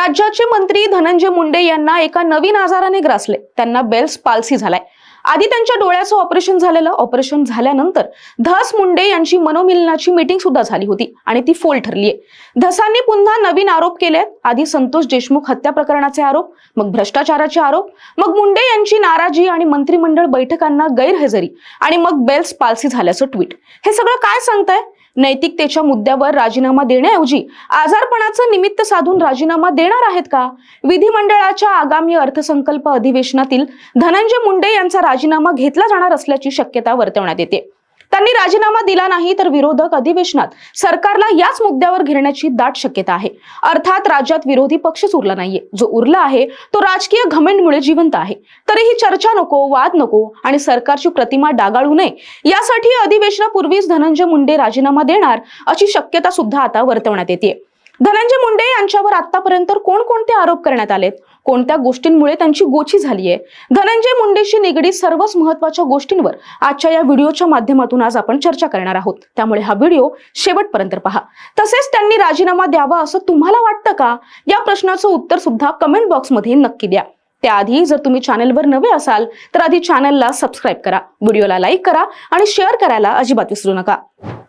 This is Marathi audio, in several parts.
राज्याचे मंत्री धनंजय मुंडे यांना एका नवीन आजाराने ग्रासले. त्यांना बेल्स पाल्सी झालाय. आधी त्यांच्या डोळ्याचं ऑपरेशन झालेलं. ऑपरेशन झाल्यानंतर धस मुंडे यांची मनोमिलनाची मीटिंग सुद्धा झाली होती आणि ती फोल ठरलीय. धसांनी पुन्हा नवीन आरोप केले आधी संतोष देशमुख हत्या प्रकरणाचे आरोप मग भ्रष्टाचाराचे आरोप मग मुंडे यांची नाराजी आणि मंत्रिमंडळ बैठकांना गैरहजेरी आणि मग बेल्स पालसी झाल्याचं ट्विट. हे सगळं काय सांगताय? नैतिकतेच्या मुद्द्यावर राजीनामा देण्याऐवजी आजारपणाचं निमित्त साधून राजीनामा देणार आहेत का? विधिमंडळाच्या आगामी अर्थसंकल्प अधिवेशनातील धनंजय मुंडे यांचा राजीनामा घेतला जाणार असल्याची शक्यता वर्तवण्यात येते. त्यांनी राजीनामा दिला नाही तर विरोधक अधिवेशनात सरकारला याच मुद्द्यावर घेण्याची दाट शक्यता आहे. अर्थात राज्यात विरोधी पक्षच उरला नाहीये. जो उरला आहे तो राजकीय घमेंडमुळे जिवंत आहे. तरीही चर्चा नको वाद नको आणि सरकारची प्रतिमा डागाळू नये. यासाठी अधिवेशनापूर्वीच धनंजय मुंडे राजीनामा देणार अशी शक्यता सुद्धा आता वर्तवण्यात येते धनंजय मुंडे यांच्यावर आतापर्यंत कोणकोणते आरोप करण्यात आलेत? कोणत्या गोष्टींमुळे त्यांची गोची झालीये? धनंजय मुंडेशी निगडीत सर्वच महत्त्वाच्या गोष्टींवर आजच्या या व्हिडिओच्या माध्यमातून आज आपण चर्चा करणार आहोत. त्यामुळे हा व्हिडिओ शेवटपर्यंत पहा. तसेच त्यांनी राजीनामा द्यावा असं तुम्हाला वाटतं का? या प्रश्नाचं उत्तर सुद्धा कमेंट बॉक्समध्ये नक्की द्या. त्याआधी जर तुम्ही चॅनलवर नवे असाल तर आधी चॅनलला सबस्क्राईब करा. व्हिडिओला लाईक करा आणि शेअर करायला अजिबात विसरू नका.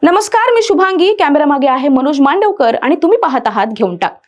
नमस्कार मी शुभांगी. कॅमेरामागे आहे मनोज मांडवकर आणि तुम्ही पाहत आहात घेऊन टाक.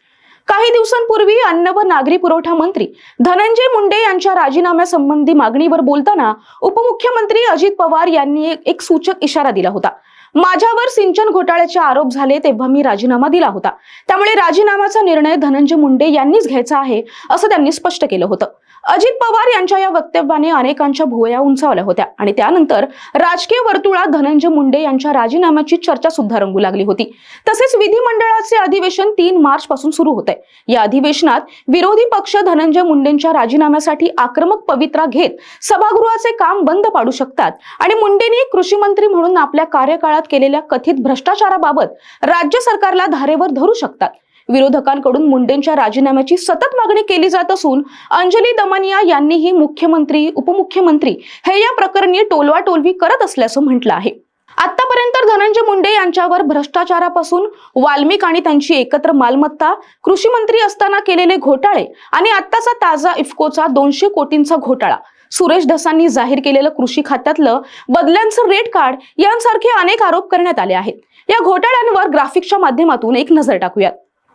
काही दिवसांपूर्वी अन्न व नागरी पुरवठा मंत्री धनंजय मुंडे यांच्या राजीनाम्यासंबंधी मागणीवर बोलताना उपमुख्यमंत्री अजित पवार यांनी एक- एक सूचक इशारा दिला होता. माझ्यावर सिंचन घोटाळ्याचे आरोप झाले तेव्हा मी राजीनामा दिला होता. त्यामुळे राजीनाम्याचा निर्णय धनंजय मुंडे यांनीच घ्यायचा आहे असं त्यांनी स्पष्ट केलं होतं. अजित पवार यांच्या या वक्तव्याने अनेकांच्या भुवया उंचावल्या होत्या. आणि त्यानंतर राजकीय वर्तुळात धनंजय मुंडे यांच्या राजीनाम्याची चर्चा सुद्धा रंगू लागली होती. तसेच विधिमंडळाचे अधिवेशन तीन मार्च पासून सुरू होत आहे या अधिवेशनात विरोधी पक्ष धनंजय मुंडेंच्या राजीनाम्यासाठी आक्रमक पवित्रा घेत सभागृहाचे काम बंद पाडू शकतात आणि मुंडेंनी कृषी मंत्री म्हणून आपल्या कार्यकाळात केलेल्या कथित भ्रष्टाचाराबाबत राज्य सरकारला धारेवर धरू शकतात. विरोधकांकडून मुंडेंच्या राजीनाम्याची सतत मागणी केली जात असून अंजली दमनिया यांनीही मुख्यमंत्री उपमुख्यमंत्री हे या प्रकरणी टोलवाटोलवी करत असल्याचं म्हटलं आहे. आतापर्यंत धनंजय मुंडे यांच्यावर भ्रष्टाचारापासून वाल्मिक आणि त्यांची एकत्र मालमत्ता कृषी मंत्री असताना केलेले घोटाळे आणि आत्ताचा ताजा इफ्कोचा दोनशे कोटींचा घोटाळा. सुरेश धसांनी जाहीर केलेलं कृषी खात्यातलं बदल्यांचं रेट कार्ड यांसारखे अनेक आरोप करण्यात आले आहेत. या घोटाळ्यांवर ग्राफिक्सच्या माध्यमातून एक नजर टाकूयात.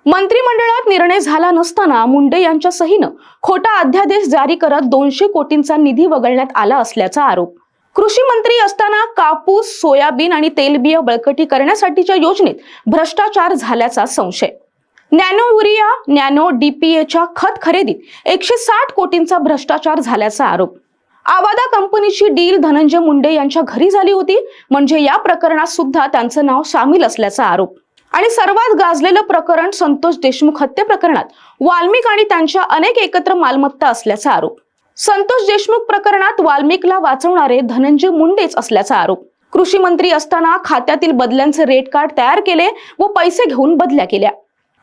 मंत्रिमंडळात निर्णय झाला नसताना मुंडे यांच्या सहीनं खोटा अध्यादेश जारी करत दोनशे कोटींचा निधी वगळण्यात आला असल्याचा आरोप. कृषी मंत्री असताना कापूस सोयाबीन आणि तेलबिया बळकटी करण्यासाठीच्या योजनेत भ्रष्टाचार झाल्याचा संशय. नॅनो युरिया नॅनो डीपीएच्या खत खरेदीत एकशे साठ कोटींचा भ्रष्टाचार झाल्याचा आरोप. आवादा कंपनीची डील धनंजय मुंडे यांच्या घरी झाली होती म्हणजे या प्रकरणात सुद्धा त्यांचं नाव सामील असल्याचा आरोप. आणि सर्वात गाजलेलं प्रकरण संतोष देशमुख हत्या प्रकरणात. वाल्मिक आणि त्यांच्या अनेक एकत्र मालमत्ता असल्याचा आरोप. संतोष देशमुख प्रकरणात वाल्मिकला वाचवणारे धनंजय मुंडेच असल्याचा आरोप. कृषी मंत्री असताना खात्यातील बदल्यांचे रेट कार्ड तयार केले व पैसे घेऊन बदल्या केल्या.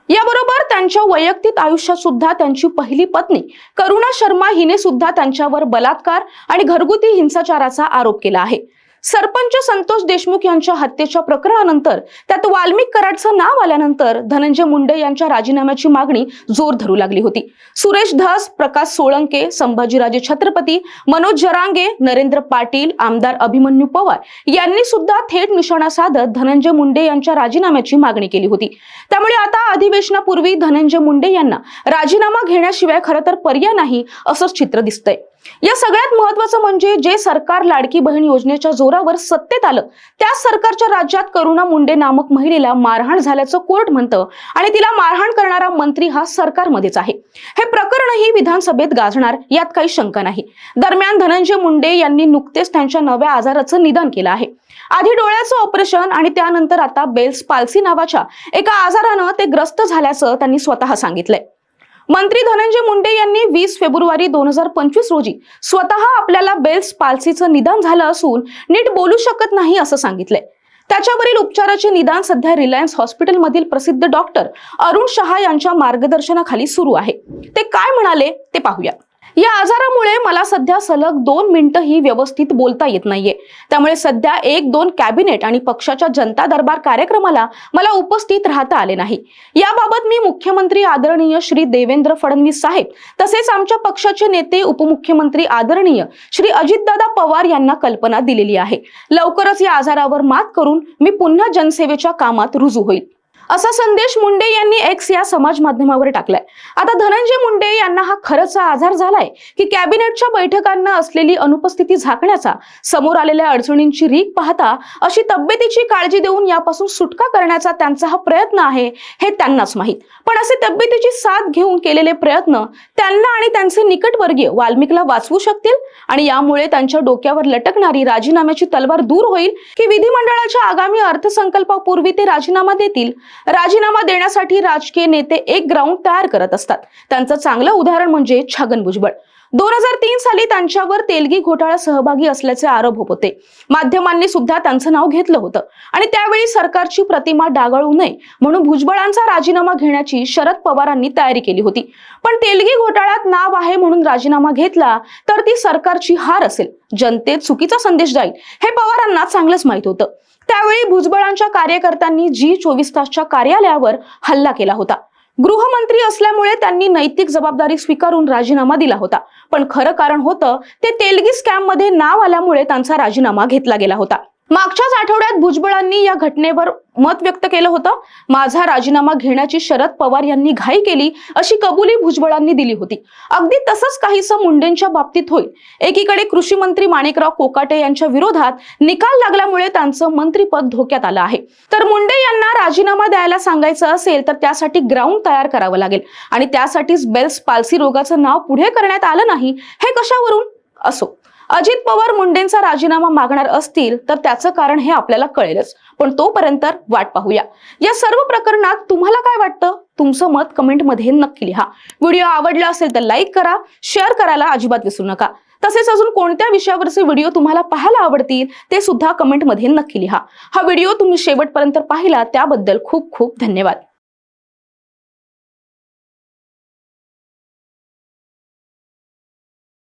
याबरोबर त्यांच्या वैयक्तिक आयुष्यात सुद्धा त्यांची पहिली पत्नी करुणा शर्मा हिने सुद्धा त्यांच्यावर बलात्कार आणि घरगुती हिंसाचाराचा आरोप केला आहे. सरपंच संतोष देशमुख यांच्या हत्येच्या प्रकरणानंतर त्यात वाल्मिक कराडचं नाव आल्यानंतर धनंजय मुंडे यांच्या राजीनाम्याची मागणी जोर धरू लागली होती. सुरेश धस प्रकाश सोळंके संभाजीराजे छत्रपती मनोज जरांगे नरेंद्र पाटील आमदार अभिमन्यू पवार यांनी सुद्धा थेट निशाणा साधत धनंजय मुंडे यांच्या राजीनाम्याची मागणी केली होती. त्यामुळे आता अधिवेशनापूर्वी धनंजय मुंडे यांना राजीनामा घेण्याशिवाय खरं तर पर्याय नाही असंच चित्र दिसतंय. या सगळ्यात महत्वाचं म्हणजे जे सरकार लाडकी बहीण योजनेच्या जोरावर सत्तेत आलं त्याच सरकारच्या राज्यात करुणा मुंडे नामक महिलेला मारहाण झाल्याचं कोर्ट म्हणतं आणि तिला मारहाण करणारा मंत्री हा सरकारमध्येच आहे. हे प्रकरणही विधानसभेत गाजणार यात काही शंका नाही. दरम्यान धनंजय मुंडे यांनी नुकतेच त्यांच्या नव्या आजाराचं निदान केलं आहे. आधी डोळ्याचं ऑपरेशन आणि त्यानंतर आता बेल्स पाल्सी नावाच्या एका आजारानं ते ग्रस्त झाल्याचं त्यांनी स्वतः सांगितलंय. मंत्री धनंजय मुंडे यांनी वीस फेब्रुवारी दोन हजार पंचवीस रोजी स्वतः आपल्याला बेल्स पाल्सीचं निदान झालं असून नीट बोलू शकत नाही असं सांगितलंय. त्याच्यावरील उपचाराचे निदान सध्या रिलायन्स हॉस्पिटलमधील प्रसिद्ध डॉक्टर अरुण शहा यांच्या मार्गदर्शनाखाली सुरू आहे. ते काय म्हणाले ते पाहूया. या आजारामुळे मला सध्या सलग दोन मिनिटंही व्यवस्थित बोलता येत नाहीये. त्यामुळे सध्या एक दोन कॅबिनेट आणि पक्षाच्या जनता दरबार कार्यक्रमाला मला उपस्थित राहता आले नाही. याबाबत मी मुख्यमंत्री आदरणीय श्री देवेंद्र फडणवीस साहेब तसेच आमच्या पक्षाचे नेते उपमुख्यमंत्री आदरणीय श्री अजितदादा पवार यांना कल्पना दिलेली आहे. लवकरच या आजारावर मात करून मी पुन्हा जनसेवेच्या कामात रुजू होईल. असा संदेश मुंडे यांनी एक्स या समाज माध्यमावर टाकलाय. आता धनंजय मुंडे यांना हा खरंच आजार झालाय की कॅबिनेटच्या बैठकांना असलेली अनुपस्थिती झाकण्याचा समोर आलेल्या अडचणींची रीक पाहता अशी तब्येतीची काळजी देऊन यापासून सुटका करण्याचा त्यांचा हा प्रयत्न आहे हे त्यांनाच माहीत. पण असे तब्येतीची साथ घेऊन केलेले प्रयत्न त्यांना आणि त्यांचे निकटवर्गीय वाल्मिकला वाचवू शकतील? आणि यामुळे त्यांच्या डोक्यावर लटकणारी राजीनाम्याची तलवार दूर होईल की विधिमंडळाच्या आगामी अर्थसंकल्पापूर्वी ते राजीनामा देतील? राजीनामा देण्यासाठी राजकीय नेते एक ग्राउंड तयार करत असतात. त्यांचं चांगलं उदाहरण म्हणजे छगन भुजबळ. दोन हजार तीन साली त्यांच्यावर तेलगी घोटाळा सहभागी असल्याचे आरोप होते. माध्यमांनी सुद्धा त्यांचं नाव घेतलं होतं. आणि त्यावेळी सरकारची प्रतिमा डागाळू नये म्हणून भुजबळांचा राजीनामा घेण्याची शरद पवारांनी तयारी केली होती. पण तेलगी घोटाळ्यात नाव आहे म्हणून राजीनामा घेतला तर ती सरकारची हार असेल. जनतेत चुकीचा संदेश जाईल हे पवारांना चांगलंच माहीत होतं. त्यावेळी भुजबळांच्या कार्यकर्त्यांनी जी चोवीस तासच्या कार्यालयावर हल्ला केला होता. गृहमंत्री असल्यामुळे त्यांनी नैतिक जबाबदारी स्वीकारून राजीनामा दिला होता. पण खरं कारण होतं ते तेलगी स्कॅममध्ये नाव आल्यामुळे त्यांचा राजीनामा घेतला गेला होता. मागच्याच आठवड्यात भुजबळांनी या घटनेवर मत व्यक्त केलं होतं. माझा राजीनामा घेण्याची शरद पवार यांनी घाई केली अशी कबुली भुजबळांनी दिली होती. अगदी तसंच काहीसं मुंडेंच्या बाबतीत होईल. एकीकडे कृषी मंत्री माणिकराव कोकाटे यांच्या विरोधात निकाल लागल्यामुळे त्यांचं मंत्रीपद धोक्यात आलं आहे. तर मुंडे यांना राजीनामा द्यायला सांगायचं असेल तर त्यासाठी ग्राउंड तयार करावं लागेल. आणि त्यासाठीच बेल्स पाल्सी रोगाचं नाव पुढे करण्यात आलं नाही हे कशावरून? असो. अजित पवार मुंडेंचा राजीनामा मागणार असतील तर त्याचं कारण हे आपल्याला कळेलच. पण तोपर्यंत वाट पाहूया. या सर्व प्रकरणात तुम्हाला काय वाटतं? तुमचं मत कमेंटमध्ये नक्की लिहा. व्हिडिओ आवडला असेल तर लाईक करा शेअर करायला अजिबात विसरू नका. तसेच अजून कोणत्या विषयावरचे व्हिडिओ तुम्हाला पाहायला आवडतील ते सुद्धा कमेंटमध्ये नक्की लिहा. हा व्हिडिओ तुम्ही शेवटपर्यंत पाहिला त्याबद्दल खूप खूप धन्यवाद.